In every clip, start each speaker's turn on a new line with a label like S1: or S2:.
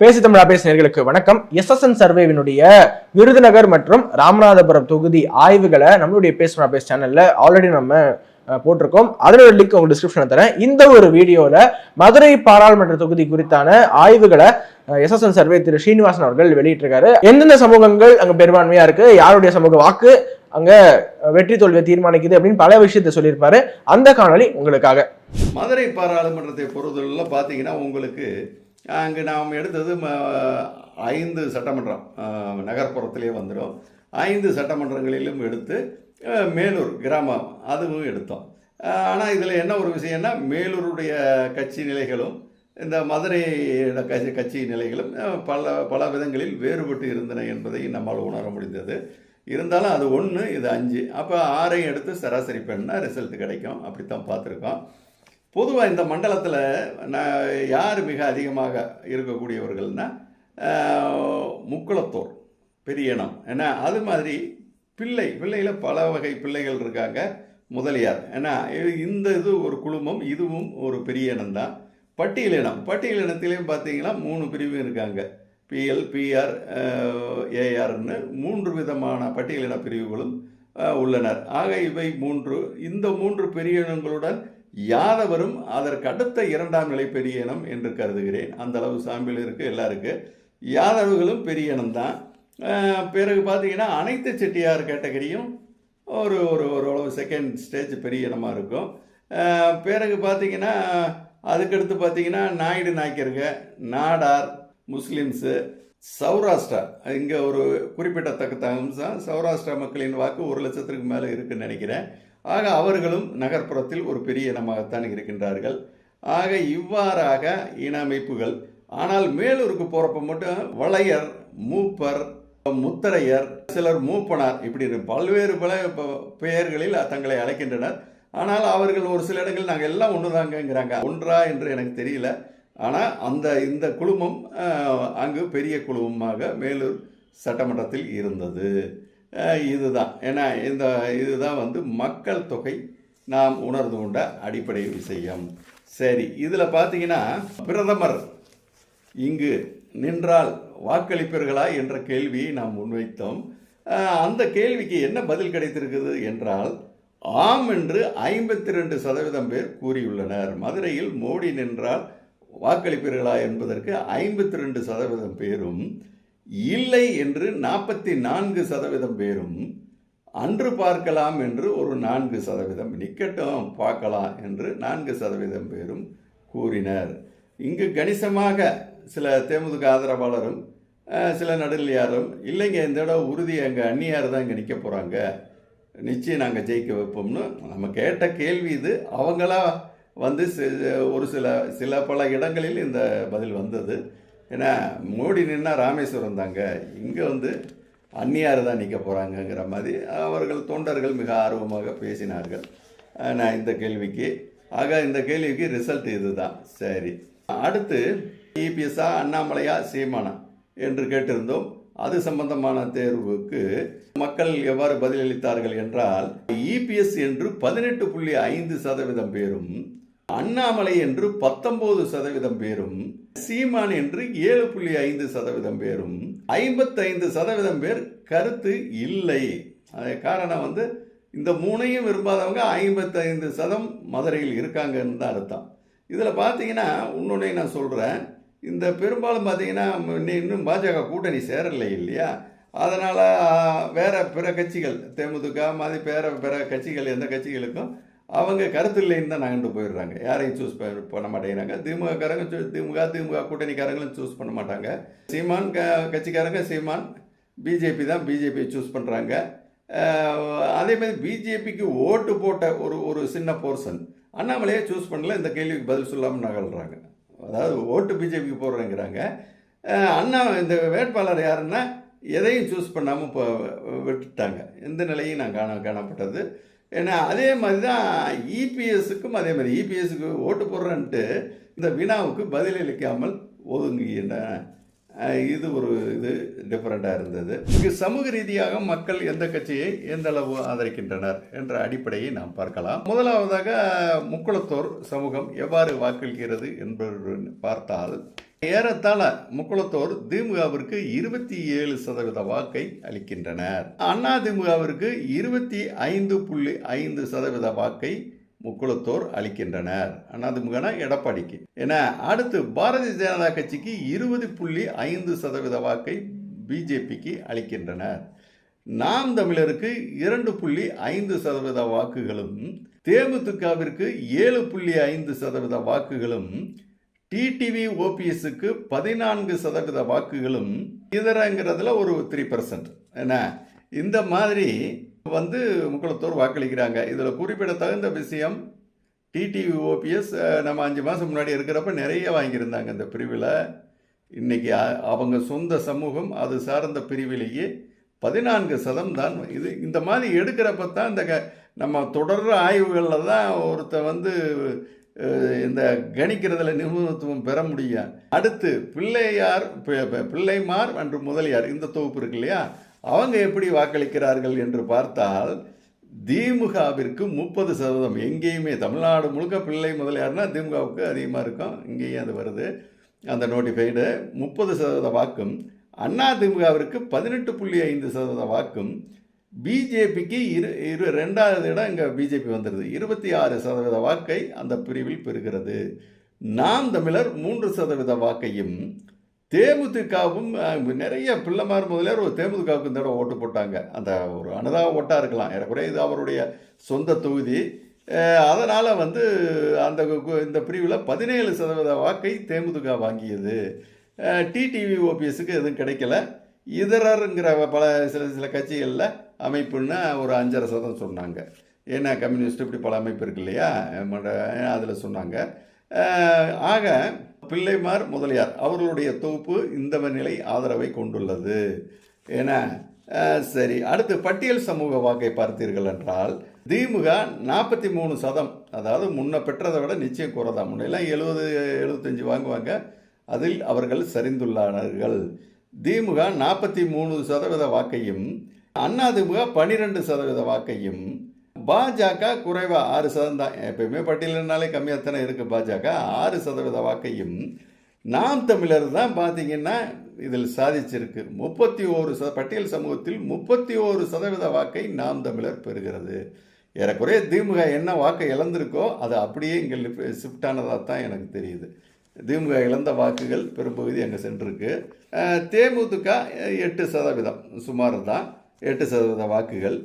S1: பேசி தமிழா பேச நேர்களுக்கு வணக்கம். எஸ்எஸ்என் சர்வேவினுடைய விருதுநகர் மற்றும் ராமநாதபுரம் தொகுதி ஆய்வுகளை நம்மளுடைய பேசி தமிழா பேச சேனல்ல ஆல்ரெடி நம்ம போட்டிருக்கோம். அதனோட லிங்க் உங்க டிஸ்கிரிப்ஷன் தரேன். இந்த ஒரு வீடியோல மதுரை பாராளுமன்ற தொகுதி குறித்தான ஆய்வுகளை எஸ்எஸ்என் சர்வே திரு ஸ்ரீனிவாசன் அவர்கள் வெளியிட்டிருக்காரு. எந்தெந்த சமூகங்கள் அங்க பெரும்பான்மையா இருக்கு யாருடைய சமூக வாக்கு அங்க வெற்றி தோல்வியை தீர்மானிக்குது அப்படின்னு பல விஷயத்தை சொல்லியிருப்பாரு. அந்த காணொலி உங்களுக்காக.
S2: மதுரை பாராளுமன்றத்தை பொறுத்தவரையில் பார்த்தீங்கன்னா உங்களுக்கு அங்கே நாம் எடுத்தது ம, ஐந்து சட்டமன்றம் நகர்ப்புறத்திலே வந்துடும் ஐந்து சட்டமன்றங்களிலும் எடுத்து மேலூர் கிராமம் அதுவும் எடுத்தோம். ஆனால் இதில் என்ன ஒரு விஷயம்னா மேலூருடைய கட்சி நிலைகளும் இந்த மதுரை கட்சி கட்சி நிலைகளும் பல பல விதங்களில் வேறுபட்டு இருந்தன என்பதை நம்மால் உணர முடிந்தது. இருந்தாலும் அது ஒன்று இது அஞ்சு. அப்போ ஆறையும் எடுத்து சராசரி பண்ணால் ரிசல்ட் கிடைக்கும். அப்படித்தான் பார்த்துருக்கோம். பொதுவாக இந்த மண்டலத்தில் நான் யார் மிக அதிகமாக இருக்கக்கூடியவர்கள்னால் முக்குளத்தோர் பெரிய இனம். ஏன்னா அது மாதிரி பிள்ளை பிள்ளையில் பல வகை பிள்ளைகள் இருக்காங்க முதலியார். ஏன்னா இது- இந்த இது ஒரு குழுமம் இதுவும் ஒரு பெரிய இனம். தான் பட்டியலினம் பட்டியலினத்திலையும் பார்த்தீங்கன்னா மூணு பிரிவு இருக்காங்க. பிஎல் பிஆர் ஏஆர்னு மூன்று விதமான பட்டியலின பிரிவுகளும் உள்ளனர். ஆக இவை மூன்று இந்த மூன்று பெரிய இனங்களுடன் யாதவரும் அதற்கு அடுத்த இரண்டாம் நிலை பெரிய இனம் என்று கருதுகிறேன். அந்த அளவு சாம்பிள் இருக்கு எல்லாருக்கு யாதவர்களும் பெரிய இனம்தான் பிறகு பார்த்தீங்கன்னா அனைத்து செட்டியார் கேட்டகரியும் ஒரு ஒரு ஓரளவு செகண்ட் ஸ்டேஜ் பெரிய இனமாக இருக்கும். பிறகு பார்த்தீங்கன்னா அதுக்கடுத்து பார்த்தீங்கன்னா நாயுடு நாய்க்கருங்க நாடார் முஸ்லீம்ஸு சௌராஷ்டிரா. இங்கே ஒரு குறிப்பிடத்தக்க அம்சம் சௌராஷ்டிரா மக்களின் வாக்கு ஒரு லட்சத்திற்கு மேலே இருக்குன்னு நினைக்கிறேன். ஆக அவர்களும் நகர்ப்புறத்தில் ஒரு பெரிய இனமாகத்தான் இருக்கின்றார்கள். ஆக இவ்வாறாக இன அமைப்புகள் ஆனால் மேலூருக்கு போகிறப்ப மட்டும் வளையர் மூப்பர் முத்தரையர் சிலர் மூப்பனார் இப்படி பல்வேறு பல பெயர்களில் தங்களை அழைக்கின்றனர். ஆனால் அவர்கள் ஒரு சில இடங்கள் நாங்கள் எல்லாம் ஒன்றுதாங்கங்கிறாங்க ஒன்றா என்று எனக்கு தெரியல. ஆனால் அந்த இந்த குழுமம் அங்கு பெரிய குழுமமாக மேலூர் சட்டமன்றத்தில் இருந்தது. இதுதான். ஏன்னா இந்த இதுதான் வந்து மக்கள் தொகை நாம் உணர்ந்து கொண்ட அடிப்படை விஷயம். சரி இதில் பார்த்தீங்கன்னா பிரதமர் இங்கு நின்றால் வாக்களிப்பீர்களா என்ற கேள்வியை நாம் முன்வைத்தோம். அந்த கேள்விக்கு என்ன பதில் கிடைத்திருக்குது என்றால் ஆம் என்று ஐம்பத்தி ரெண்டு சதவீதம் பேர் கூறியுள்ளனர். மதுரையில் மோடி நின்றால் வாக்களிப்பீர்களா என்பதற்கு ஐம்பத்தி ரெண்டு சதவீதம் பேரும் இல்லை என்று நாற்பத்தி நான்கு சதவீதம் பேரும் அன்று பார்க்கலாம் என்று ஒரு நான்கு சதவீதம் நிக்கட்டும் பார்க்கலாம் என்று நான்கு சதவீதம் பேரும் கூறினர். இங்கு கணிசமாக சில தேமுதிக ஆதரவாளரும் சில நடுநிலையாரும் இல்லைங்க இந்த இடம் உறுதி எங்கள் அந்நியார் தான் இங்கே நிற்க போகிறாங்க நிச்சயம் நாங்கள் ஜெயிக்க வைப்போம்னு நம்ம கேட்ட கேள்வி இது. அவங்களா வந்து ஒரு சில சில பல இடங்களில் இந்த பதில் வந்தது. ஏன்னா மோடி நின்னா ராமேஸ்வரம் தாங்க. இங்கே வந்து அந்நியார் தான் நிற்க போகிறாங்கங்கிற மாதிரி அவர்கள் தொண்டர்கள் மிக ஆர்வமாக பேசினார்கள். நான் இந்த கேள்விக்கு ஆக இந்த கேள்விக்கு ரிசல்ட் இதுதான். சரி. அடுத்து இபிஎஸ்ஆ அண்ணாமலையா சீமானா என்று கேட்டிருந்தோம். அது சம்பந்தமான தேர்வுக்கு மக்கள் எவ்வாறு பதிலளித்தார்கள் என்றால் இபிஎஸ் என்று பதினெட்டு புள்ளி ஐந்து சதவீதம் பேரும் அண்ணாமலை என்று பத்தொன்பது சதவீதம் பேரும் சீமான் என்று ஏழு புள்ளி ஐந்து சதவீதம் பேரும் ஐம்பத்தைந்து சதவீதம் பேர் கருத்து இல்லை. அது காரணம் வந்து இந்த மூணையும் விரும்பாதவங்க ஐம்பத்தைந்து சதம் மதுரையில் இருக்காங்கன்னு தான் அர்த்தம். இதில் பார்த்தீங்கன்னா இன்னொன்னே நான் சொல்கிறேன் இந்த பெரும்பாலும் பார்த்தீங்கன்னா இன்னும் இன்னும் பாஜக கூட்டணி சேரலை இல்லையா? அதனால் வேற பிற கட்சிகள் தேமுதிக மாதிரி பேர பிற கட்சிகள் எந்த கட்சிகளுக்கும் அவங்க கருத்து இல்லைன்னு தான் நகண்டு போயிடுறாங்க. யாரையும் சூஸ் பண்ண மாட்டேங்கிறாங்க. திமுககாரங்க திமுக திமுக கூட்டணிக்காரங்களும் சூஸ் பண்ண மாட்டாங்க. சீமான் க கட்சிக்காரங்க சீமான் பிஜேபி தான் பிஜேபி சூஸ் பண்ணுறாங்க அதே மாதிரி பிஜேபிக்கு ஓட்டு போட்ட ஒரு ஒரு சின்ன போர்ஷன் அண்ணாமலையே சூஸ் பண்ணல இந்த கேள்விக்கு பதில் சொல்லாமல் நகழ்கிறாங்க அதாவது ஓட்டு பிஜேபிக்கு போடுறேங்கிறாங்க. அண்ணா இந்த வேட்பாளர் யாருன்னா எதையும் சூஸ் பண்ணாமல் இப்போ விட்டுட்டாங்க. இந்த நிலையும் நான் காண காணப்பட்டது. ஏன்னா அதே மாதிரி தான் இபிஎஸ்க்கும் அதே மாதிரி இபிஎஸ்க்கு ஓட்டு போடுறேன்ட்டு இந்த வினாவுக்கு பதிலளிக்காமல் ஒதுங்குகின்றன. இது ஒரு இது டிஃப்ரெண்ட்டாக இருந்தது. இங்கு சமூக ரீதியாக மக்கள் எந்த கட்சியை எந்த அளவு ஆதரிக்கின்றனர் என்ற அடிப்படையை நாம் பார்க்கலாம். முதலாவதாக முக்குளத்தோர் சமூகம் எவ்வாறு வாக்களிக்கிறது என்பது பார்த்தால் ஏறத்தாழ முக்குளத்தோர் திமுகவிற்கு இருபத்தி ஏழு சதவீத வாக்கை அளிக்கின்றனர். அண்ணா திமுகவிற்கு இருபத்தி ஐந்து புள்ளி ஐந்து சதவீத வாக்கை முக்குளத்தோர் அளிக்கின்றனர். அண்ணாதிமுகனா எடப்பாடிக்கு. ஏன்னா அடுத்து பாரதிய ஜனதா கட்சிக்கு இருபது புள்ளி ஐந்து சதவீத வாக்கை பிஜேபிக்கு அளிக்கின்றனர். நாம் தமிழருக்கு இரண்டு புள்ளி ஐந்து சதவீத வாக்குகளும் தேமுதிகவிற்கு ஏழு புள்ளி ஐந்து சதவீத வாக்குகளும் டிடிவி ஓபிஎஸ்க்கு பதினான்கு சதவீத வாக்குகளும் இதரங்கிறதுல ஒரு த்ரீ பர்சன்ட் என்ன இந்த மாதிரி வந்து முக்குளத்தோர் வாக்களிக்கிறாங்க. இதில் குறிப்பிடத்தகுந்த விஷயம் டிடிவி ஓபிஎஸ் நம்ம அஞ்சு மாதம் முன்னாடி இருக்கிறப்ப நிறைய வாங்கியிருந்தாங்க இந்த பிரிவில். இன்னைக்கு அவங்க சொந்த சமூகம் அது சார்ந்த பிரிவிலேயே பதினான்கு சதம் தான் இது. இந்த மாதிரி எடுக்கிறப்ப தான் இந்த க- நம்ம தொடர்ற ஆய்வுகளில் தான் ஒருத்தன் வந்து இந்த கணிக்கிறதுல நிபுணத்துவம் பெற முடியும். அடுத்து பிள்ளையார் பிள்ளைமார் அன்று முதலியார் இந்த தொகுப்பு இருக்கு இல்லையா? அவங்க எப்படி வாக்களிக்கிறார்கள் என்று பார்த்தால் திமுகவிற்கு முப்பது சதவீதம் எங்கேயுமே தமிழ்நாடு முழுக்க பிள்ளை முதலியார்னா திமுகவுக்கு அதிகமாக இருக்கும் இங்கேயும் அது வருது. அந்த நோட்டிஃபைடு முப்பது சதவீத வாக்கும் அண்ணா திமுகவிற்கு பதினெட்டு புள்ளி ஐந்து சதவீத வாக்கும் பிஜேபிக்கு இரு இரு ரெண்டாவது இடம் இங்கே பிஜேபி வந்துடுது இருபத்தி ஆறு சதவீத வாக்கை அந்த பிரிவில் பெறுகிறது. நாம் தமிழர் மூன்று சதவீத வாக்கையும் தேமுதிகவும் நிறைய பிள்ளைமார் முதலியார் ஒரு தேமுதிகவுக்கு இந்த தடவை ஓட்டு போட்டாங்க. அந்த ஒரு அனுதாப ஓட்டாக இருக்கலாம். ஏறக்குறைய இது அவருடைய சொந்த தொகுதி. அதனால் வந்து அந்த கு- இந்த பிரிவில் பதினேழு சதவீத வாக்கை தேமுதிக வாங்கியது. டிடிவி ஓபிஎஸ்க்கு எதுவும் கிடைக்கல. இதரருங்கிற பல சில சில கட்சிகளில் அமைப்புன்னு ஒரு அஞ்சரை சதம் சொன்னாங்க. ஏன்னா கம்யூனிஸ்ட் இப்படி பல அமைப்பு இருக்கு இல்லையா? அதில் சொன்னாங்க. ஆக பிள்ளைமார் முதலியார் அவர்களுடைய தொகுப்பு இந்த நிலை ஆதரவை கொண்டுள்ளது. ஏன்னா சரி அடுத்து பட்டியல் சமூக வாக்கை பார்த்தீர்கள் என்றால் திமுக நாற்பத்தி மூணு சதம் அதாவது முன்ன பெற்றதை விட நிச்சயம் குறைதான். முன்னெல்லாம் எழுபது எழுபத்தஞ்சு வாங்குவாங்க அதில் அவர்கள் சரிந்துள்ளார்கள். திமுக நாற்பத்தி மூணு சதவீத வாக்கையும் அண்ணா திமுக பன்னிரெண்டு சதவீத வாக்கையும் பாஜக குறைவா ஆறு சதவீதம் தான். எப்பயுமே பட்டியலினாலே கம்மியாக தானே இருக்குது பாஜக. ஆறு சதவீத வாக்கையும் நாம் தமிழர் தான் பார்த்தீங்கன்னா இதில் சாதிச்சிருக்கு. முப்பத்தி ஓரு சத பட்டியல் சமூகத்தில் முப்பத்தி ஓரு சதவீத வாக்கை நாம் தமிழர் பெறுகிறது. ஏறக்குறைய திமுக என்ன வாக்கை இழந்திருக்கோ அது அப்படியே இங்கே ஷிஃப்ட் ஆனதாக தான் எனக்கு தெரியுது. திமுக இழந்த வாக்குகள் பெரும்பகுதி அங்கே சென்றிருக்கு. தேமுதிக எட்டு சதவீதம் சுமார் தான். எட்டு சதவீத வாக்குகள்.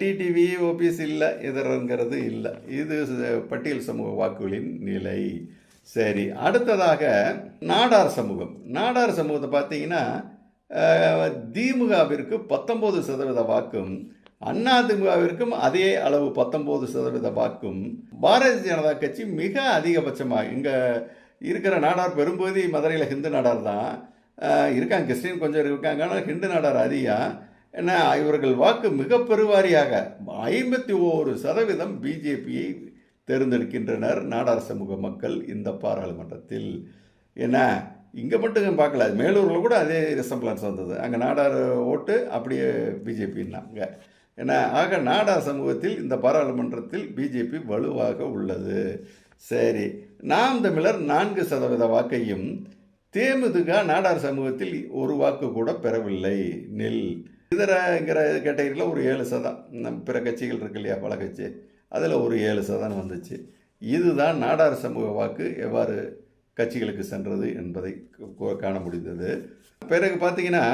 S2: டிடிவி ஓபிஎஸ் இல்லை இதரங்கிறது இல்லை. இது பட்டியல் சமூக வாக்குகளின் நிலை. சரி அடுத்ததாக நாடார் சமூகம். நாடார் சமூகத்தை பார்த்தீங்கன்னா திமுகவிற்கு பத்தொம்போது சதவீத வாக்கும் அண்ணா திமுகவிற்கும் அதே அளவு பத்தொம்போது சதவீத வாக்கும். பாரதிய ஜனதா கட்சி மிக அதிகபட்சமாக இங்கே இருக்கிற நாடார் பெரும்பகுதி மதுரையில் ஹிந்து நாடார் தான். இருக்காங்க கிறிஸ்டின் கொஞ்சம் இருக்காங்க ஆனால் ஹிந்து நாடார் அதிகம். என்ன இவர்கள் வாக்கு மிக பெருவாரியாக ஐம்பத்தி ஓரு சதவீதம் பிஜேபியை தேர்ந்தெடுக்கின்றனர். நாடார் சமூக மக்கள் இந்த பாராளுமன்றத்தில். என்ன இங்கே மட்டும் பார்க்கல மேலூரில் கூட அதே ரிசம்பிளன்ஸ் வந்தது. அங்கே நாடார் ஓட்டு அப்படியே பிஜேபின்னாங்க. ஏன்னா ஆக நாடார் சமூகத்தில் இந்த பாராளுமன்றத்தில் பிஜேபி வலுவாக உள்ளது. சரி நாம் தமிழர் நான்கு சதவீத வாக்கையும் தேமுதுகா நாடார் சமூகத்தில் ஒரு வாக்கு கூட பெறவில்லை. நெல் இதரங்கிற கேட்டகரியில் ஒரு ஏழு சதம் பிற கட்சிகள் இருக்கு இல்லையா பல கட்சி. அதில் ஒரு ஏழு சதம் வந்துச்சு. இதுதான் நாடார் சமூக வாக்கு எவ்வாறு கட்சிகளுக்கு சென்றது என்பதை காண முடிந்தது. பிறகு பார்த்தீங்கன்னா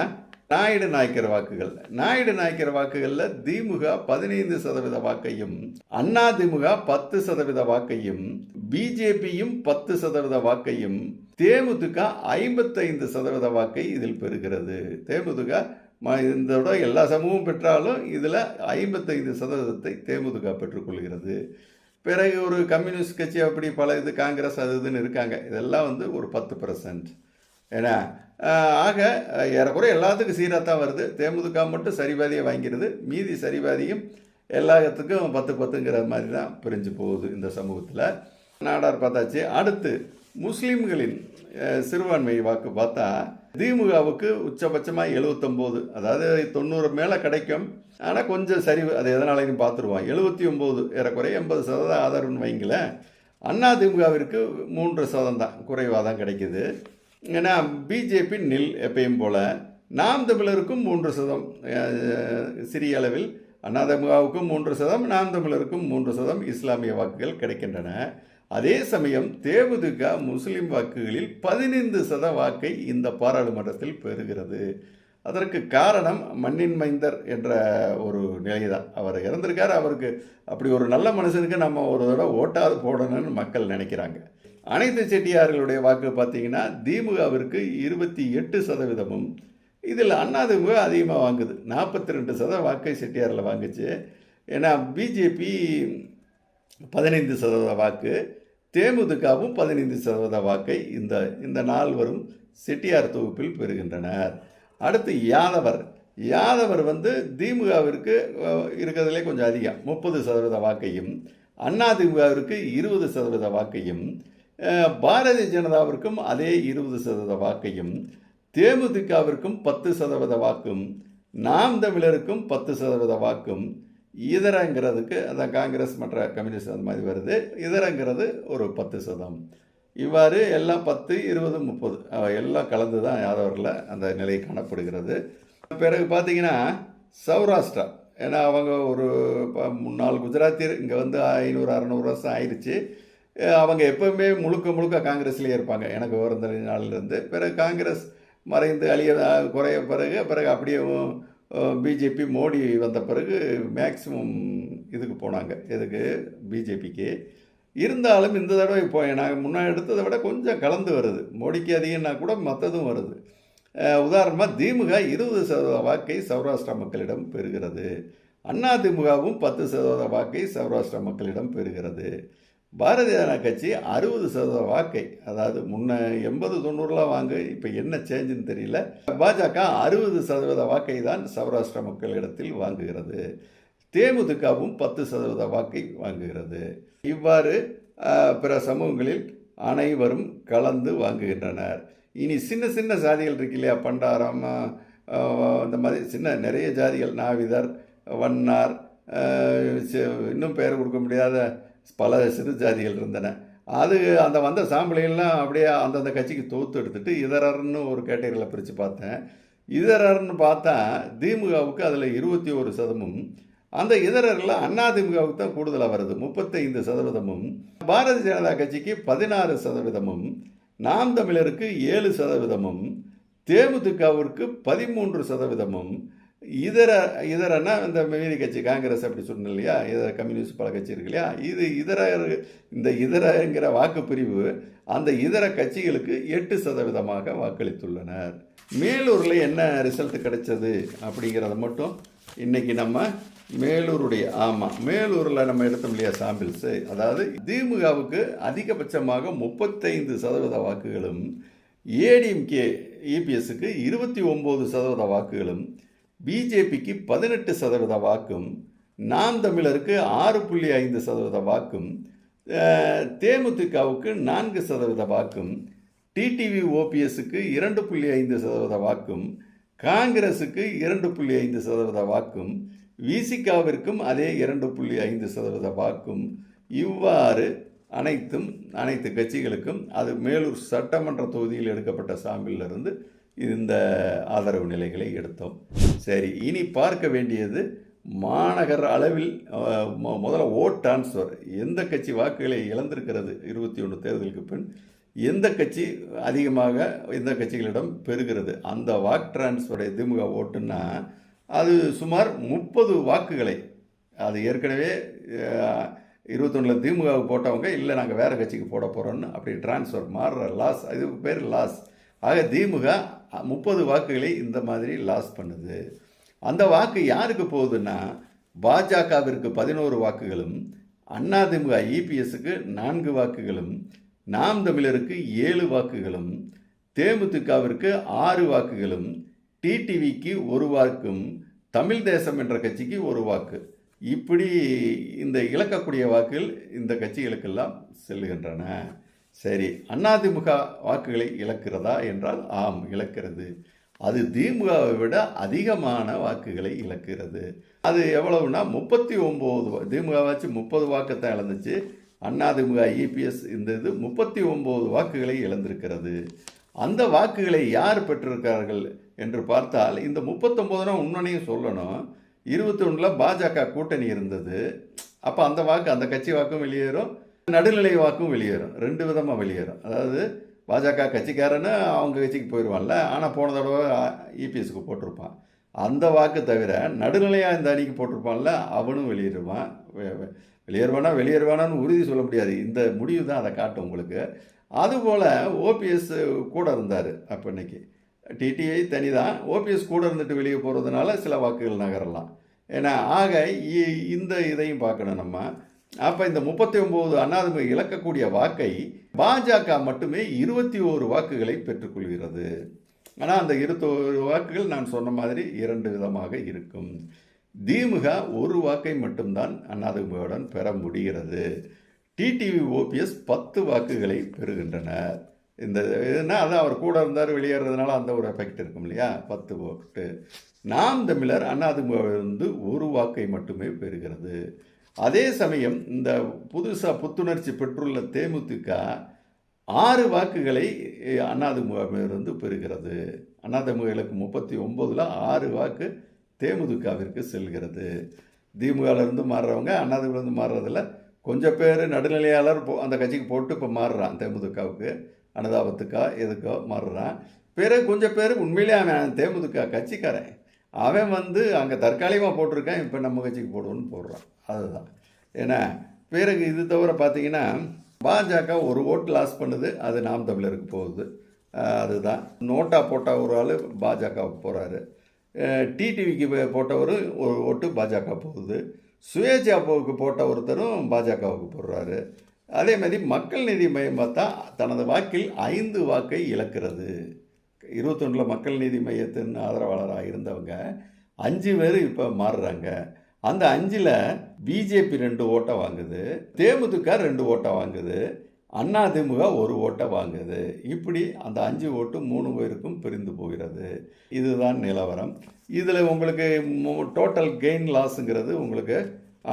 S2: நாயுடு நாய்க்கர் வாக்குகள். நாயுடு நாய்க்கர் வாக்குகளில் திமுக பதினைந்து சதவீத வாக்கையும் அண்ணா திமுக பத்து சதவீத வாக்கையும் பிஜேபியும் பத்து சதவீத வாக்கையும் தேமுதிக ஐம்பத்தைந்து சதவீத வாக்கை இதில் பெறுகிறது. தேமுதிக ம- இதோட எல்லா சமூகமும் பெற்றாலும் இதில் ஐம்பத்தைந்து சதவீதத்தை தேமுதிக பெற்றுக்கொள்கிறது பிறகு ஒரு கம்யூனிஸ்ட் கட்சி அப்படி பல இது காங்கிரஸ் அது இதுன்னு இருக்காங்க. இதெல்லாம் வந்து ஒரு பத்து பர்சன்ட் ஏன்னா ஆக ஏறக்குறைய எல்லாத்துக்கும் சீராக தான் வருது. தேமுதிக மட்டும் சரிபாதியை வாங்கிடுது மீதி சரிபாதியும் எல்லாத்துக்கும் பத்து பத்துங்கிற மாதிரி தான் பிரிஞ்சு போகுது இந்த சமூகத்தில். நாடார் பார்த்தாச்சு. அடுத்து முஸ்லீம்களின் சிறுபான்மை வாக்கு பார்த்தா திமுகவுக்கு உச்சபட்சமாக எழுபத்தொம்போது அதாவது தொண்ணூறு மேலே கிடைக்கும். ஆனால் கொஞ்சம் சரிவு அது எதனாலையும் பார்த்துருவோம். எழுபத்தி ஒம்பது ஏறக்குறைய எண்பது சதவீதம் ஆதரவுன்னு வைங்களேன். அண்ணா திமுகவிற்கு மூன்று சதம் தான் குறைவாக தான் கிடைக்குது. ஏன்னா பிஜேபி நில் எப்பயும் போல் நாம் தமிழருக்கும் மூன்று சதம் சிறிய அளவில் அண்ணா திமுகவுக்கும் மூன்று சதம் நாம் தமிழருக்கும் மூன்று சதம் இஸ்லாமிய வாக்குகள் கிடைக்கின்றன. அதே சமயம் தேமுதிக முஸ்லிம் வாக்குகளில் பதினைந்து சத வாக்கை இந்த பாராளுமன்றத்தில் பெறுகிறது. அதற்கு காரணம் மண்ணின் மைந்தர் என்ற ஒரு நிலை தான் அவர் இறந்திருக்கார். அவருக்கு அப்படி ஒரு நல்ல மனுஷனுக்கு நம்ம ஒரு தடவை ஓட்டாது போடணும்னு மக்கள் நினைக்கிறாங்க. அனைத்து செட்டியார்களுடைய வாக்கு பார்த்தீங்கன்னா திமுகவிற்கு இருபத்தி எட்டு சதவீதமும் இதில் அண்ணாதிமுக அதிகமாக வாங்குது. நாற்பத்தி ரெண்டு சத வாக்கை செட்டியாரில் வாங்குச்சு. ஏன்னா பிஜேபி பதினைந்து சதவீத வாக்கு தேமுதிகவும் பதினைந்து சதவீத வாக்கை இந்த இந்த நால்வரும் செட்டியார் தொகுப்பில் பெறுகின்றனர். அடுத்து யாதவர். யாதவர் வந்து திமுகவிற்கு இருக்கிறதுலே கொஞ்சம் அதிகம் முப்பது சதவீத வாக்கையும் அதிமுகவிற்கு இருபது சதவீத வாக்கையும் பாரதிய ஜனதாவிற்கும் அதே இருபது சதவீத வாக்கையும் தேமுதிகவிற்கும் பத்து சதவீத வாக்கும் நாம் தமிழருக்கும் பத்து சதவீத வாக்கும் இதரங்கிறதுக்கு அதான் காங்கிரஸ் மற்ற கம்யூனிஸ்ட் அந்த மாதிரி வருது. இதரங்கிறது ஒரு பத்து சதம். இவ்வாறு எல்லாம் பத்து இருபது முப்பது எல்லாம் கலந்து தான் யாதவரில் அந்த நிலை காணப்படுகிறது. பிறகு பார்த்தீங்கன்னா சௌராஷ்டிரா. ஏன்னா அவங்க ஒரு ப- முன்னாள் குஜராத்தியர் இங்கே வந்து ஐநூறு அறநூறு வருஷம் ஆயிடுச்சு. அவங்க எப்போவுமே முழுக்க முழுக்க காங்கிரஸ்லேயே இருப்பாங்க. எனக்கு விவரம் தெரிஞ்ச நாளிலிருந்து. பிறகு காங்கிரஸ் மறைந்து அழிய குறைய பிறகு பிறகு அப்படியே பிஜேபி மோடி வந்த பிறகு மேக்சிமம் இதுக்கு போனாங்க. எதுக்கு? பிஜேபிக்கு இருந்தாலும் இந்த தடவை இப்போ நாங்கள் முன்னாடி எடுத்ததை விட கொஞ்சம் கலந்து வருது. மோடிக்கு அதிகம்னா கூட மற்றதும் வருது. உதாரணமாக திமுக இருபது சதவீத வாக்கை சௌராஷ்டிரா மக்களிடம் பெறுகிறது. அண்ணா திமுகவும் பத்து சதவீத வாக்கை சௌராஷ்டிரா மக்களிடம் பெறுகிறது. பாரதிய ஜனதா கட்சி அறுபது சதவீத வாக்கை அதாவது முன்ன எண்பது தொண்ணூறுலாம் வாங்க இப்போ என்ன சேஞ்சுன்னு தெரியல. பாஜக அறுபது சதவீத வாக்கை தான் சௌராஷ்டிர மக்களிடத்தில் வாங்குகிறது. தேமுதிகவும் பத்து சதவீத வாக்கை வாங்குகிறது. இவ்வாறு பிற சமூகங்களில் அனைவரும் கலந்து வாங்குகின்றனர். இனி சின்ன சின்ன ஜாதிகள் இருக்கு இல்லையா? பண்டாரம் இந்த மாதிரி சின்ன நிறைய ஜாதிகள் நாவிதர் வண்ணார் இன்னும் பெயர் கொடுக்க முடியாத பல சிறு ஜாதிகள் இருந்தன. அது அந்த வந்த சாம்பிளையெல்லாம் அப்படியே அந்தந்த கட்சிக்கு தொகுத்து எடுத்துட்டு இதரர்னு ஒரு கேட்டகரியில் பிரித்து பார்த்தேன். இதரர்னு பார்த்தா திமுகவுக்கு அதில் இருபத்தி ஒரு சதமும் அந்த இதரரில் அதிமுகவுக்கு தான் கூடுதலாக வருது முப்பத்தைந்து சதவீதமும் பாரதிய ஜனதா கட்சிக்கு பதினாறு சதவீதமும் நாம் தமிழருக்கு ஏழு சதவீதமும் தேமுதிகவிற்கு பதிமூன்று சதவீதமும் இதர இதரன்னா இந்த மீதி கட்சி காங்கிரஸ் அப்படி சொன்னோம் இல்லையா? இதர கம்யூனிஸ்ட் பல கட்சி இருக்கு இல்லையா? இது இதர இந்த இதரங்கிற வாக்குப்பிரிவு அந்த இதர கட்சிகளுக்கு எட்டு சதவீதமாக வாக்களித்துள்ளனர். மேலூரில் என்ன ரிசல்ட் கிடைச்சது அப்படிங்கிறத மட்டும் இன்றைக்கி நம்ம மேலூருடைய ஆமாம் மேலூரில் நம்ம எடுத்தோம் இல்லையா சாம்பிள்ஸு அதாவது திமுகவுக்கு அதிகபட்சமாக முப்பத்தைந்து சதவீத வாக்குகளும் ஏடிஎம்கே இபிஎஸ்க்கு இருபத்தி ஒம்பது சதவீத வாக்குகளும் பிஜேபிக்கு பதினெட்டு சதவீத வாக்கும் நாம் தமிழருக்கு ஆறு புள்ளி ஐந்து சதவீத வாக்கும் தேமுதிகவுக்கு நான்கு சதவீத வாக்கும் டிடிவி ஓபிஎஸ்க்கு இரண்டு புள்ளி ஐந்து சதவீத வாக்கும் காங்கிரஸுக்கு இரண்டு புள்ளி ஐந்து சதவீத வாக்கும் விசிகாவிற்கும் அதே இரண்டு புள்ளி ஐந்து சதவீத வாக்கும். இவ்வாறு அனைத்தும் அனைத்து கட்சிகளுக்கும் அது மேலூர் சட்டமன்ற தொகுதியில் எடுக்கப்பட்ட சாம்பிளில் இருந்து இந்த ஆதரவு நிலைகளை எடுத்தோம். சரி இனி பார்க்க வேண்டியது மாநகர அளவில் முதல்ல ஓட் டிரான்ஸ்ஃபர் எந்த கட்சி வாக்குகளை இழந்திருக்கிறது? இருபத்தி ஒன்று தேர்தலுக்கு பின் எந்த கட்சி அதிகமாக எந்த கட்சிகளிடம் பெறுகிறது? அந்த வாக் டிரான்ஸ்ஃபருடைய திமுக ஓட்டுன்னா அது சுமார் முப்பது வாக்குகளை அது ஏற்கனவே இருபத்தொன்னில் திமுகவுக்கு போட்டவங்க இல்லை நாங்கள் வேறு கட்சிக்கு போட போகிறோன்னு அப்படி டிரான்ஸ்ஃபர் மாறுற லாஸ் இது பேர் லாஸ் ஆக திமுக முப்பது வாக்குகளை இந்த மாதிரி லாஸ் பண்ணுது. அந்த வாக்கு யாருக்கு போகுதுன்னா பாஜகவிற்கு பதினோரு வாக்குகளும் அதிமுக இபிஎஸ்க்கு நான்கு வாக்குகளும் நாம் தமிழருக்கு ஏழு வாக்குகளும் தேமுதிகவிற்கு ஆறு வாக்குகளும் டிடிவிக்கு ஒரு வாக்கும் தமிழ் தேசம் என்ற கட்சிக்கு ஒரு வாக்கு. இப்படி இந்த இழக்கக்கூடிய வாக்குகள் இந்த கட்சிகளுக்கெல்லாம் செல்லுகின்றன. சரி அதிமுக வாக்குகளை இழக்கிறதா என்றால் ஆம் இழக்கிறது. அது திமுகவை விட அதிகமான வாக்குகளை இழக்கிறது. அது எவ்வளவுனா முப்பத்தி ஒம்பது திமுகவாச்சு முப்பது வாக்கத்தை இழந்துச்சு. அதிமுக இபிஎஸ் இந்த இது முப்பத்தி ஒம்பது வாக்குகளை இழந்திருக்கிறது. அந்த வாக்குகளை யார் பெற்றிருக்கிறார்கள் என்று பார்த்தால் இந்த முப்பத்தொம்போதுனா உண்மையும் சொல்லணும். இருபத்தொன்னில் பாஜக கூட்டணி இருந்தது. அப்போ அந்த வாக்கு அந்த கட்சி வாக்கும் வெளியேறும். நடுநிலை வாக்கும் வெளியேறும். ரெண்டு விதமாக வெளியேறும். அதாவது பாஜக கட்சிக்காரன்னு அவங்க கட்சிக்கு போயிடுவான்ல ஆனால் போன தடவை இபிஎஸ்க்கு போட்டிருப்பான். அந்த வாக்கு தவிர நடுநிலையாக இந்த அணிக்கு போட்டிருப்பான்ல அவனும் வெளியேறுவான். வெளியேறுவானா வெளியேறுவானான்னு உறுதி சொல்ல முடியாது. இந்த முடிவு தான் அதை காட்டும் உங்களுக்கு. அதுபோல் ஓபிஎஸ் கூட இருந்தார் அப்போ இன்றைக்கி டிடிஐ தனி தான் ஓபிஎஸ் கூட இருந்துட்டு வெளியே போகிறதுனால சில வாக்குகள் நகரலாம். ஏன்னா ஆக இ- இந்த இதையும் பார்க்கணும் நம்ம. அப்போ இந்த முப்பத்தி ஒம்பது அண்ணாதுமை இழக்கக்கூடிய வாக்கை பாஜக மட்டுமே இருபத்தி ஓரு வாக்குகளை பெற்றுக்கொள்கிறது. ஆனால் அந்த இருபத்தோரு வாக்குகள் நான் சொன்ன மாதிரி இரண்டு விதமாக இருக்கும். திமுக ஒரு வாக்கை மட்டும்தான் அண்ணாதுமையுடன் பெற முடிகிறது. டிடிவி ஓபிஎஸ் பத்து வாக்குகளை பெறுகின்றனர். இந்த இதுனா அது அவர் கூட இருந்தார் வெளியேறதுனால அந்த ஒரு எஃபெக்ட் இருக்கும் இல்லையா? பத்து ஓட்டு. நாம் தமிழர் அதிமுகவிலிருந்து ஒரு வாக்கை மட்டுமே பெறுகிறது. அதே சமயம் இந்த புதுசாக புத்துணர்ச்சி பெற்றுள்ள தேமுதிக ஆறு வாக்குகளை அண்ணாதிமுகவிலிருந்து பெறுகிறது. அதிமுகவுக்கு முப்பத்தி ஒம்போதில் ஆறு வாக்கு தேமுதிகவிற்கு செல்கிறது. திமுகலேருந்து மாறுறவங்க அண்ணாதிமுகலேருந்து மாறுறதில் கொஞ்சம் பேர் நடுநிலையாளர் போ அந்த கட்சிக்கு போட்டு இப்போ மாறுறான் தேமுதிகவுக்கு. அனுதாபத்துக்கா எதுக்கோ மாறுறான். பிறகு கொஞ்சம் பேர் உண்மையிலே அவன் தேமுதிக கட்சிக்காரன். அவன் வந்து அங்கே தற்காலிகமாக போட்டிருக்கான் இப்போ நம்ம கட்சிக்கு போடுவோன்னு போடுறான். அதுதான். ஏன்னா பிறகு இது தவிர பார்த்தீங்கன்னா பாஜக ஒரு ஓட்டு லாஸ் பண்ணுது அது நாம் தமிழருக்கு போகுது. அதுதான். நோட்டா போட்ட ஒரு ஆள் பாஜகவுக்கு போகிறாரு டிடிவிக்கு போட்டவர் ஒரு ஓட்டு பாஜக போகுது. சுயேட்சாவுக்கு போட்ட ஒருத்தரும் பாஜகவுக்கு போடுறாரு. அதே மாதிரி மக்கள் நீதி மையம் பார்த்தா தனது வாக்கில் ஐந்து வாக்கை இழக்கிறது. இருபத்தொன்றில் மக்கள் நீதி மையத்தின் ஆதரவாளராக இருந்தவங்க அஞ்சு பேர் இப்போ மாறுறாங்க. அந்த அஞ்சில் பிஜேபி ரெண்டு ஓட்டை வாங்குது தேமுதிக ரெண்டு ஓட்டை வாங்குது அதிமுக ஒரு ஓட்டை வாங்குது. இப்படி அந்த அஞ்சு ஓட்டு மூணு பேருக்கும் பிரிந்து போகிறது. இதுதான் நிலவரம். இதில் உங்களுக்கு டோட்டல் கெயின் லாஸுங்கிறது உங்களுக்கு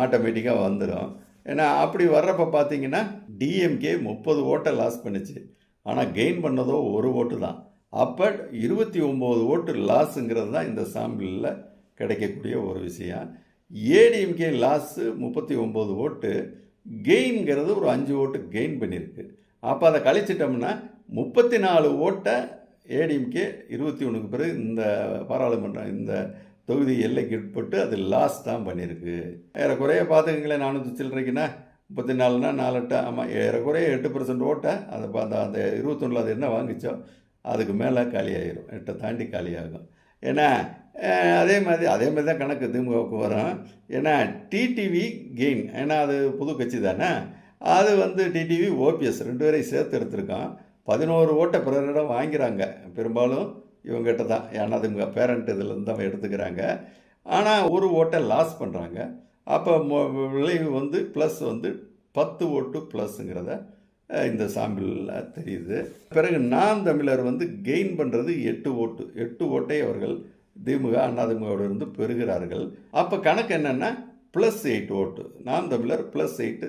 S2: ஆட்டோமேட்டிக்காக வந்துடும் ஏன்னா அப்படி வர்றப்ப பார்த்தீங்கன்னா டிஎம்கே முப்பது ஓட்டை லாஸ் பண்ணுச்சு. ஆனால் கெயின் பண்ணதோ ஒரு ஓட்டு தான். அப்போ இருபத்தி ஒம்பது ஓட்டு லாஸுங்கிறது தான் இந்த சாம்பிளில் கிடைக்கக்கூடிய ஒரு விஷயம். ஏடிஎம்கே லாஸு முப்பத்தி ஒம்பது ஓட்டு கெயின்ங்கிறது ஒரு அஞ்சு ஓட்டு கெயின் பண்ணியிருக்கு. அப்போ அதை கழிச்சிட்டோம்னா முப்பத்தி நாலு ஓட்டை ஏடிஎம்கே இருபத்தி ஒன்றுக்கு பிறகு இந்த பாராளுமன்றம் இந்த தொகுதி எல்லைக்கு உட்பட்டு அது லாஸ் தான் பண்ணியிருக்கு. ஏறக்குறைய பார்த்துக்கங்களேன் நானூற்றி சில்லறைக்குன்னா முப்பத்தி நாலுனா நாலெட்டு ஆமாம் ஏறக்குறைய எட்டு பர்சன்ட் ஓட்டை அதை அந்த அந்த இருபத்தொன்னில் அது என்ன வாங்கிச்சோ அதுக்கு மேலே காலியாகிடும் எட்டை தாண்டி காலியாகும். ஏன்னா அதே மாதிரி அதே மாதிரி தான் கணக்கு திமுகவுக்கு வரும். ஏன்னா டிடிவி கெயின் ஏன்னா அது புது கட்சி தானே? அது வந்து டிடிவி ஓபிஎஸ் ரெண்டு பேரையும் சேர்த்து எடுத்திருக்கோம் பதினோரு ஓட்டை பிறரிடம் வாங்கிறாங்க. பெரும்பாலும் இவங்ககிட்ட தான். அதிமுக பேரண்ட் இதுலேருந்து தான் எடுத்துக்கிறாங்க. ஆனால் ஒரு ஓட்டை லாஸ் பண்ணுறாங்க அப்போ விளைவு வந்து ப்ளஸ் வந்து பத்து ஓட்டு ப்ளஸ்ஸுங்கிறத இந்த சாம்பிளில் தெரியுது. பிறகு நாம் தமிழர் வந்து கெயின் பண்ணுறது எட்டு ஓட்டு. எட்டு ஓட்டை அவர்கள் திமுக அதிமுகவிலிருந்து பெறுகிறார்கள். அப்போ கணக்கு என்னென்னா plus eight vote. Naam Tamilar plus eight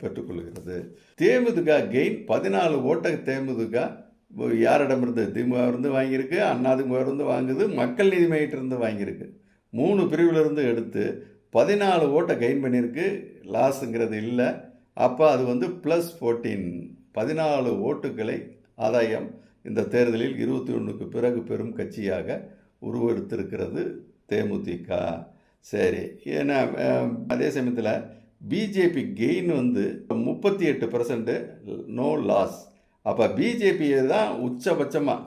S2: பெற்றுக்கொள்கிறது. DMDK gain பதினாலு ஓட்டை தேமுதிக யாரிடமிருந்து? திமுக இருந்து வாங்கியிருக்கு அண்ணாதிமுகவிலிருந்து வாங்குது மக்கள் நீதி மையத்திலிருந்து வாங்கியிருக்கு. மூணு பிரிவிலிருந்து எடுத்து பதினாலு ஓட்டை கெயின் பண்ணியிருக்கு. லாஸுங்கிறது இல்லை. அப்போ அது வந்து ப்ளஸ் ஃபோர்டீன் பதினாலு ஓட்டுகளை ஆதாயம் இந்த தேர்தலில் இருபத்தி ஒன்றுக்கு பிறகு பெரும் கட்சியாக உருவெடுத்திருக்கிறது தேமுதிக. சரி ஏன்னா அதே சமயத்தில் பிஜேபி கெயின் வந்து முப்பத்தி எட்டு பர்சன்ட் நோ லாஸ் அப்போ பிஜேபியை தான் உச்சபட்சமாக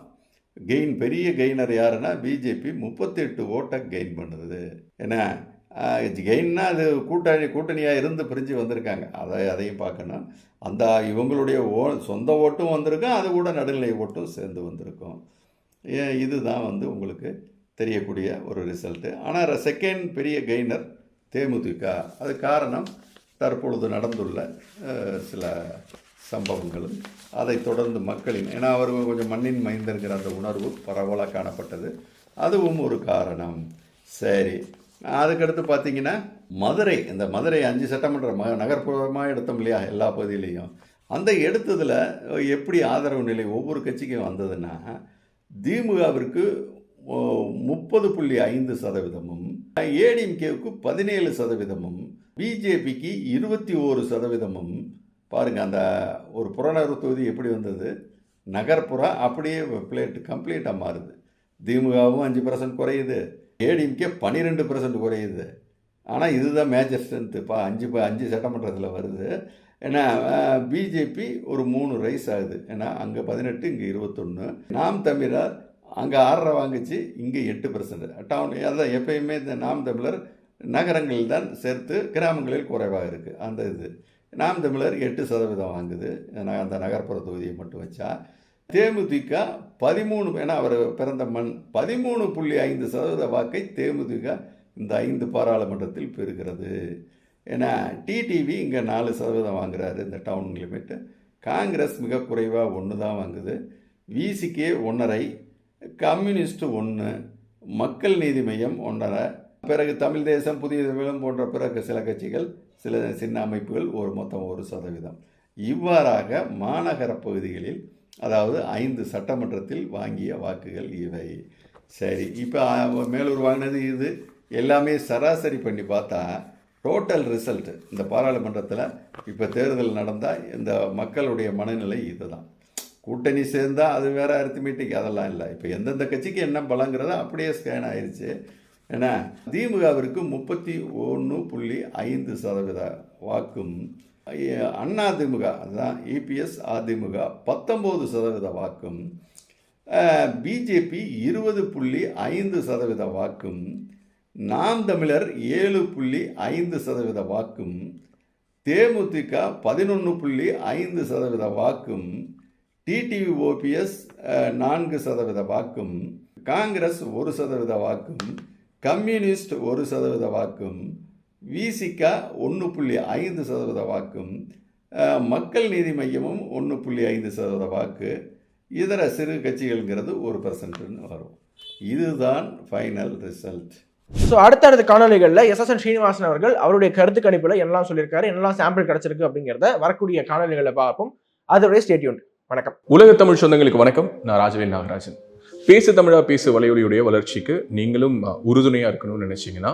S2: கெயின் பெரிய கெய்னர் யாருன்னா பிஜேபி முப்பத்தி எட்டு ஓட்டை கெயின் பண்ணுறது ஏன்னா கெயின்னா அது கூட்டணி கூட்டணியாக இருந்து பிரிஞ்சு வந்திருக்காங்க. அதை அதையும் பார்க்கணும். அந்த இவங்களுடைய ஓ சொந்த ஓட்டும் வந்திருக்கும் அது கூட நடுநிலை ஓட்டும் சேர்ந்து வந்திருக்கும். இதுதான் வந்து உங்களுக்கு தெரியக்கூடிய ஒரு ரிசல்ட்டு ஆனால் செகண்ட் பெரிய கெய்னர் தேமுதிக. அது காரணம் தற்பொழுது நடந்துள்ள சில சம்பவங்களும் அதை தொடர்ந்து மக்களின் ஏன்னா அவர் கொஞ்சம் மண்ணின் மைந்தருங்கிற அந்த உணர்வு பரவலாக காணப்பட்டது. அதுவும் ஒரு காரணம். சரி. அதுக்கடுத்து பார்த்தீங்கன்னா மதுரை இந்த மதுரை அஞ்சு சட்டமன்ற ம நகர்ப்புறமாக எடுத்தோம் இல்லையா எல்லா பகுதியிலையும். அந்த எடுத்ததில் எப்படி ஆதரவு நிலை ஒவ்வொரு கட்சிக்கும் வந்ததுன்னா திமுகவிற்கு முப்பது புள்ளி ஐந்து சதவீதமும் ஏடிஎம்கேவுக்கு பதினேழு சதவீதமும் பிஜேபிக்கு இருபத்தி ஓரு சதவீதமும். பாருங்கள் அந்த ஒரு புறநகர் தொகுதி எப்படி வந்தது? நகர்ப்புறம் அப்படியே பிளேட் கம்ப்ளீட்டாக மாறுது. திமுகவும் அஞ்சு பர்சன்ட் குறையுது. ஏடிஎம்கே பன்னிரெண்டு பர்சன்ட் குறையுது. ஆனால் இதுதான் மேஜர் ஸ்ட்ரென்த்து இப்போ அஞ்சு ப- அஞ்சு சட்டமன்றத்தில் வருது. ஏன்னா பிஜேபி ஒரு மூணு ரைஸ் ஆகுது. ஏன்னா அங்கே பதினெட்டு இங்கே இருபத்தொன்று நாம் தமிழர் அங்கே ஆறரை வாங்குச்சு இங்கே எட்டு பர்சன்ட் டவுன் அதான் எப்பயுமே இந்த நாம் தமிழர் நகரங்களில் தான் சேர்த்து கிராமங்களில் குறைவாக இருக்குது அந்த இது. நாம் தமிழர் எட்டு சதவீதம் வாங்குது. ஏன்னா அந்த நகர்ப்புற தொகுதியை மட்டும் வச்சா. தேமுதிக பதிமூணு ஏன்னா அவர் பிறந்த மண் பதிமூணு புள்ளி ஐந்து சதவீத வாக்கை தேமுதிக இந்த ஐந்து பாராளுமன்றத்தில் பெறுகிறது. ஏன்னா டிடிவி இங்கே நாலு சதவீதம் வாங்குறாரு இந்த டவுன் லிமிட்டு. காங்கிரஸ் மிக குறைவாக ஒன்று தான் வாங்குது. விசிகே ஒன்றரை கம்யூனிஸ்ட் ஒன்று மக்கள் நீதி மையம் ஒன்றரை பிறகு தமிழ் தேசம் புதிய தமிழம் போன்ற பிறகு சில கட்சிகள் சில சின்ன அமைப்புகள் ஒரு மொத்தம் ஒரு சதவீதம். இவ்வாறாக மாநகர பகுதிகளில் அதாவது ஐந்து சட்டமன்றத்தில் வாங்கிய வாக்குகள் இவை. சரி இப்போ மேலூர் வாங்கினது இது. எல்லாமே சராசரி பண்ணி பார்த்தா டோட்டல் ரிசல்ட்டு இந்த பாராளுமன்றத்தில் இப்போ தேர்தல் நடந்தால் இந்த மக்களுடைய மனநிலை இதுதான். கூட்டணி சேர்ந்தால் அது வேறு அரித்மெட்டிக் அதெல்லாம் இல்லை. இப்போ எந்தெந்த கட்சிக்கு என்ன பலங்கிறதோ அப்படியே ஸ்கேன் ஆயிடுச்சு ஏன்னா திமுகவிற்கு முப்பத்தி ஒன்று புள்ளி ஐந்து சதவீத வாக்கும் அண்ணா திமுக அதுதான் இபிஎஸ் அதிமுக பத்தொம்போது சதவீத வாக்கும் பிஜேபி இருபது புள்ளி ஐந்து சதவீத வாக்கும் நாம் தமிழர் ஏழு புள்ளி ஐந்து சதவீத வாக்கும் தேமுதிக பதினொன்று புள்ளி ஐந்து சதவீத வாக்கும் டிடிவி ஓபிஎஸ் நான்கு சதவீத வாக்கும் காங்கிரஸ் ஒரு சதவீத வாக்கும் கம்யூனிஸ்ட் ஒரு சதவீத வாக்கும் விசிக ஒன்று புள்ளி ஐந்து சதவீத வாக்கும் மக்கள் நீதி மையமும் ஒன்று புள்ளி ஐந்து சதவீத வாக்கு இதர சிறு கட்சிகள்ங்கிறது ஒரு பர்சன்ட்னு வரும். இதுதான் ஃபைனல் ரிசல்ட்
S1: ஸோ அடுத்தடுத்த காணொலிகளில் எஸ்எஸ்என் ஸ்ரீனிவாசன் அவர்கள் அவருடைய கருத்து கணிப்புல என்னெல்லாம் சொல்லியிருக்காரு என்னெல்லாம் சாம்பிள் கிடைச்சிருக்கு அப்படிங்கிறத வரக்கூடிய காணொலிகளை பார்ப்போம். அதோடைய ஸ்டேட்யூன் வணக்கம்.
S3: உலக தமிழ் சொந்தங்களுக்கு வணக்கம். நான் ராஜவேல் நாகராஜன். பேசு தமிழா பேசு வலையொலியுடைய வளர்ச்சிக்கு நீங்களும் அஹ், உறுதுணையா இருக்கணும்னு நினைச்சீங்கன்னா